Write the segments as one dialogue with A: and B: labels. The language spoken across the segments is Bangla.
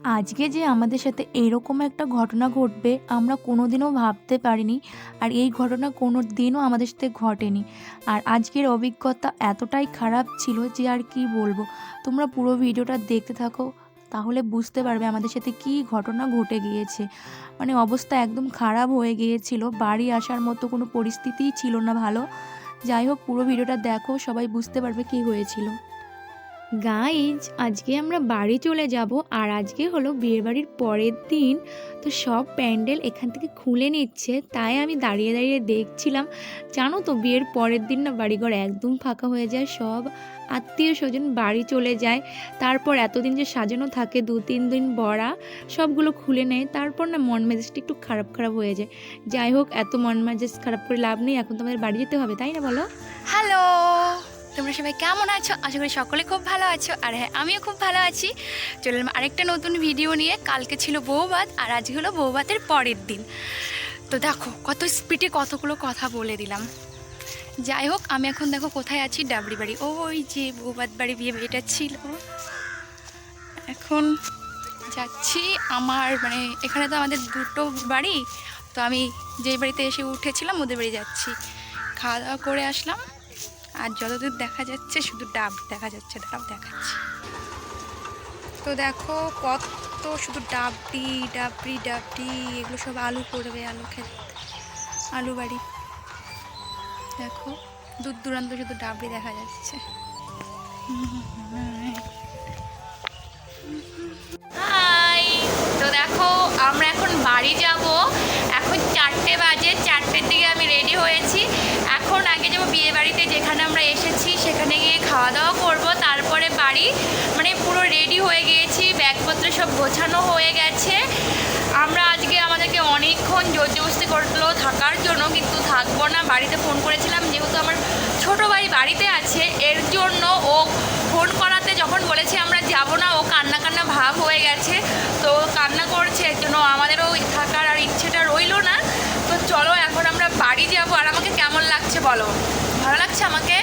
A: আজকে যে আমাদের সাথে এরকম একটা ঘটনা ঘটবে, আমরা কোনোদিনও ভাবতে পারিনি আর এই ঘটনা কোনো দিনও আমাদের সাথে ঘটেনি। আর আজকের অভিজ্ঞতা এতটাই খারাপ ছিল যে আর কি বলব। তোমরা পুরো ভিডিওটা দেখতে থাকো, তাহলে বুঝতে পারবে আমাদের সাথে কি ঘটনা ঘটে গিয়েছে। মানে অবস্থা একদম খারাপ হয়ে গিয়েছিল, বাড়ি আসার মতো কোনো পরিস্থিতিই ছিল না ভালো। যাই হোক, পুরো ভিডিওটা দেখো, সবাই বুঝতে পারবে কি হয়েছিল। গাইজ আজকে আমরা বাড়ি চলে যাব আর আজকে হলো বিয়েবাড়ির পরের দিন। তো সব প্যান্ডেল এখান থেকে খুলে নিচ্ছে, তাই আমি দাঁড়িয়ে দাঁড়িয়ে দেখছিলাম। জানো তো, বিয়ের পরের দিন না বাড়িঘর একদম ফাঁকা হয়ে যায়, সব আত্মীয় স্বজন বাড়ি চলে যায়। তারপর এতদিন যে সাজানো থাকে, দু তিন দিন বড়া, সবগুলো খুলে নেয়। তারপর না মন মেজাজটা একটু খারাপ খারাপ হয়ে যায়। যাই হোক, এত মন মেজাজ খারাপ করে লাভ নেই, এখন তো আমাদের বাড়ি যেতে হবে, তাই না বলো?
B: হ্যালো তোমরা সবাই কেমন আছো? আশা করি সকলে খুব ভালো আছো। আর হ্যাঁ আমিও খুব ভালো আছি। চলে এলাম আরেকটা নতুন ভিডিও নিয়ে কালকে ছিল বৌভাত আর আজ হলো বৌভাতের পরের দিন। তো দেখো, কত স্পিডে কতগুলো কথা বলে দিলাম। যাই হোক, আমি এখন দেখো কোথায় আছি? ডাবরি বাড়ি। ওই যে বৌভাত বাড়ি বিয়ে বাড়িটা ছিল। এখন যাচ্ছি আমার মানে এখানে তো আমাদের দুটো বাড়ি। তো আমি যেই বাড়িতে এসে উঠেছিলাম, ওদের বাড়ি যাচ্ছি। খাওয়া দাওয়া করে আসলাম। আর যতদূর দেখা যাচ্ছে, শুধু ডাব দেখা যাচ্ছে, ডাব দেখাচ্ছি। তো দেখো কত শুধু ডাবরি ডাবরি ডাবরি এগুলো সব আলু করবে আলু ক্ষেত, আলু বাড়ি। দেখো, দূর দূরান্ত শুধু ডাবরি দেখা যাচ্ছে। তো দেখো, আমরা এখন বাড়ি যাব এখন চারটে বাজে চারটের দিকে আমি রেডি হয়েছি এখন আগে যাব বিয়ে বাড়িতে যেখানে আমরা এসেছি, সেখানে গিয়ে খাওয়া দাওয়া করব। তারপরে বাড়ি মানে পুরো রেডি হয়ে গিয়েছি, ব্যাগপত্র সব গোছানো হয়ে গেছে। আমরা আজকে আমাদেরকে অনেকক্ষণ জোর জবস্তি করল থাকার জন্য, কিন্তু থাকব না। বাড়িতে ফোন করেছিলাম, যেহেতু আমার ছোটো ভাই বাড়িতে আছে, এর জন্য ও ফোন করাতে যখন বলেছে আমরা যাব না, ও কান্না কান্না ভাব হয়ে গেছে। তো কান্না করছে, এর জন্য আমাদেরও থাকার আর ইচ্ছেটা রইল না। তো চলো, এখন আমরা বাড়ি যাব। আর আমাকে কেমন লাগছে বলো? ভালো লাগছে আমাকে?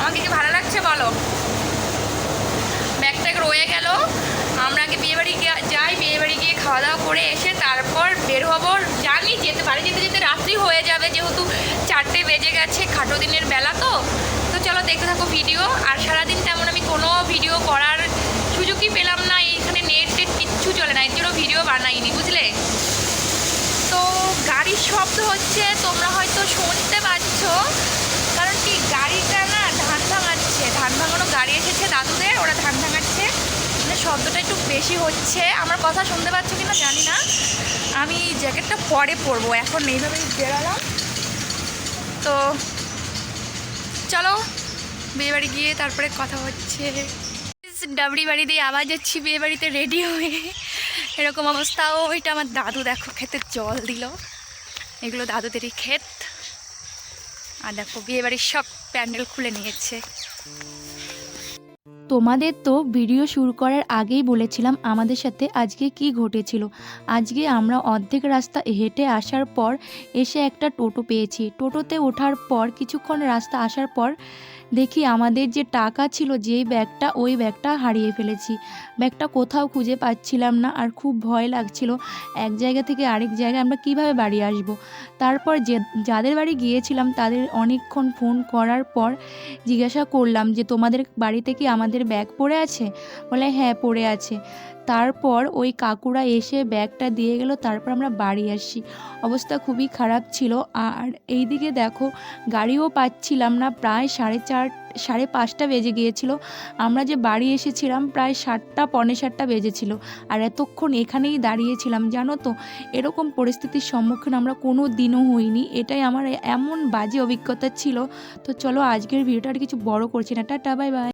B: আমাকে কি ভালো লাগছে বলো? ব্যাগ ট্যাগ রয়ে গেল। আমরা আগে বিয়েবাড়ি যাই বিয়েবাড়ি গিয়ে খাওয়া দাওয়া করে এসে তারপর বের হব। জানি যেতে, বাড়ি যেতে যেতে রাত্রি হয়ে যাবে, যেহেতু চারটে বেজে গেছে, খাটো দিনের বেলা তো। তো চলো দেখতে থাকো ভিডিও আর সারাদিন তেমন আমি কোনো ভিডিও করার সুযোগই পেলাম না। এইখানে নেট টেট কিচ্ছু চলে না। এর জন্য ভিডিও বানাইনি, বুঝলে? তো গাড়ির শব্দ হচ্ছে, তোমরা হয়তো শুনতে পাচ্ছ কারণ কি, গাড়িটা না ধান ভাঙাচ্ছে। ধান ভাঙানো গাড়ি এসেছে দাদুদের, ওরা ধান ভাঙাচ্ছে। মানে শব্দটা একটু বেশি হচ্ছে। আমার কথা শুনতে পাচ্ছ কি না জানি না। আমি জ্যাকেটটা পরে পরবো। এখন এইভাবেই বেরালাম। তো চলো বিয়ে বাড়ি গিয়ে তারপরে কথা হচ্ছে। ডাবরি বাড়ি দিয়ে আবার যাচ্ছি বিয়ে বাড়িতে রেডি হয়ে। এরকম অবস্থা ওইটা আমার দাদু দেখো, খেতে জল দিল। এগুলো দাদুদেরই ক্ষেত। আর দেখো বিয়েবাড়ির সব প্যান্ডেল খুলে নিয়েছে।
A: তোমাদের তো ভিডিও শুরু করার আগেই বলেছিলাম আমাদের সাথে আজকে কি ঘটেছিল। আজকে আমরা অর্ধেক রাস্তা হেঁটে আসার পর এসে একটা টোটো পেয়েছি। টোটোতে ওঠার পর, কিছুক্ষণ রাস্তা আসার পর দেখি আমাদের যে টাকা ছিল, যেই ব্যাগটা, ওই ব্যাগটা হারিয়ে ফেলেছি। ব্যাগটা কোথাও খুঁজে পাচ্ছিলাম না আর খুব ভয় লাগছিল। এক জায়গা থেকে আরেক জায়গায় আমরা কীভাবে বাড়ি আসব? তারপর যে, যাদের বাড়ি গিয়েছিলাম, তাদের অনেকক্ষণ ফোন করার পর জিজ্ঞাসা করলাম যে, তোমাদের বাড়িতে কি আমাদের ব্যাগ পড়ে আছে? বলে হ্যাঁ পড়ে আছে। তারপর ওই কাকুরা এসে ব্যাগটা দিয়ে গেল, তারপর আমরা বাড়ি আসি। অবস্থা খুবই খারাপ ছিল। আর এইদিকে দেখো, গাড়িও পাচ্ছিলাম না, প্রায় সাড়ে চার, সাড়ে পাঁচটা বেজে গিয়েছিল। আমরা যে বাড়ি এসেছিলাম, প্রায় সাতটা, পৌনে সাতটা বেজেছিল। আর এতক্ষণ এখানেই দাঁড়িয়েছিলাম, জানো তো? এরকম পরিস্থিতির সম্মুখীন আমরা কোনো দিনও হইনি। এটাই আমার এমন বাজে অভিজ্ঞতা ছিল। তো চলো আজকের ভিডিওটা আর কিছু বড় করছি না। Tata, bye bye.